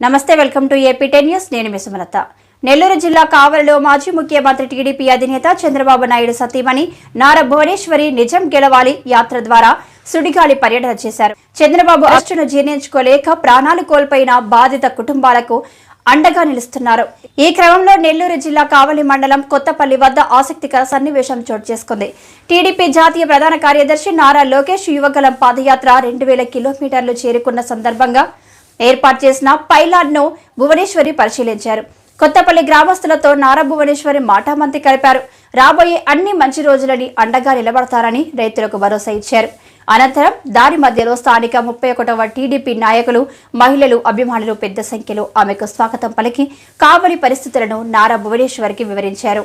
నమస్తే welcome to AP ten news. నేను మీ సుమలత. నెల్లూరు జిల్లా కావలిలో మాజీ ముఖ్యమంత్రి టీడీపీ అధినేత చంద్రబాబు నాయుడు సతీమణి నారా భువనేశ్వరి నిజం గెలవాలి యాత్ర ద్వారా సుడిగాలి పర్యటన చేశారు. చంద్రబాబు అష్టను జీర్ణించుకోలేక ప్రాణాలు కోల్పోయిన బాధిత కుటుంబాలకు అండగా నిలుస్తున్నారు. ఈ క్రమంలో నెల్లూరు జిల్లా కావలి మండలం కొత్తపల్లి వద్ద ఆసక్తికర సన్నివేశం చోటు చేసుకుంది. టీడీపీ జాతీయ ప్రధాన కార్యదర్శి నారా లోకేష్ యువగలం పాదయాత్ర రెండు వేల కిలోమీటర్లు చేరుకున్న సందర్భంగా ఏర్పాటు చేసిన పైలాన్ను భువనేశ్వరి పరిశీలించారు. కొత్తపల్లి గ్రామస్తులతో నారా భువనేశ్వరి మాటామంతి కలిపారు. రాబోయే అన్ని మంచి రోజులని అండగా నిలబడతారని రైతులకు భరోసా ఇచ్చారు. అనంతరం దారి మధ్యలో స్థానిక ముప్పై ఒకటవ టీడీపీ నాయకులు మహిళలు అభిమానులు పెద్ద సంఖ్యలో ఆమెకు స్వాగతం పలికి కావలి పరిస్థితులను నారా భువనేశ్వరికి వివరించారు.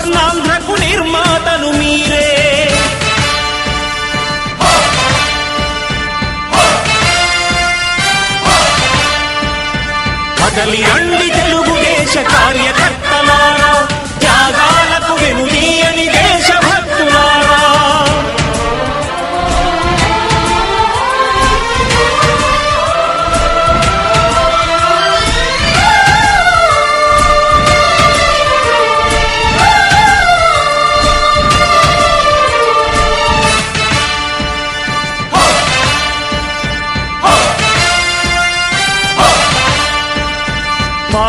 కలియండి తెలుగుదేశ కార్యకర్త.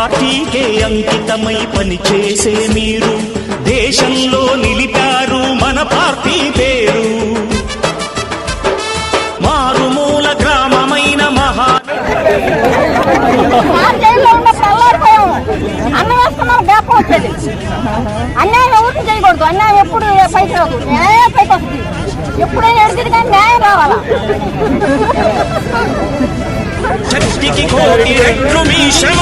పార్టీకే అంకితమై పనిచేసే మీరు దేశంలో నిలిపారు మన పార్టీ పేరు. మారుమూల గ్రామమైన మహా అన్యాయం చేయకూడదు. అన్యాయం ఎప్పుడు పైకి రాదు. న్యాయం పైకి వస్తుంది. ఎప్పుడైనా కానీ న్యాయం రావాలా? శక్తికి కోటి రెట్లు మీ శ్రమ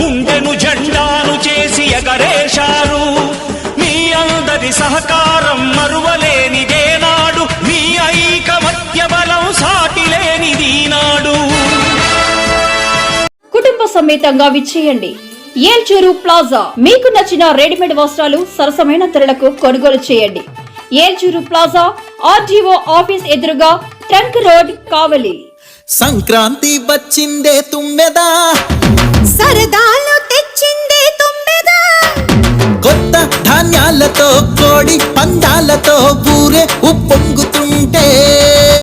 ఎగరేశారు మీ అందరి సహకారం మరువలేనిదేనాడు మీ ఐకమత్య బలం సాటిలేనిది నాడు కుటుంబ సమేతంగా విచ్చేయండి. ఏల్చూరు ప్లాజా. మీకు నచ్చిన రెడీమేడ్ వస్త్రాలు సరసమైన ధరలకు కొనుగోలు చేయండి. ఏల్చూరు ప్లాజా ఆర్డీఓ ఆఫీస్ ఎదురుగా ట్రంక్ రోడ్ కావలి. సంక్రాంతి వచ్చిందే తుమ్మెదా? సరదాలు పందాలతో కోడి పందాలతో పూరే ఉప్పొంగుతుంటే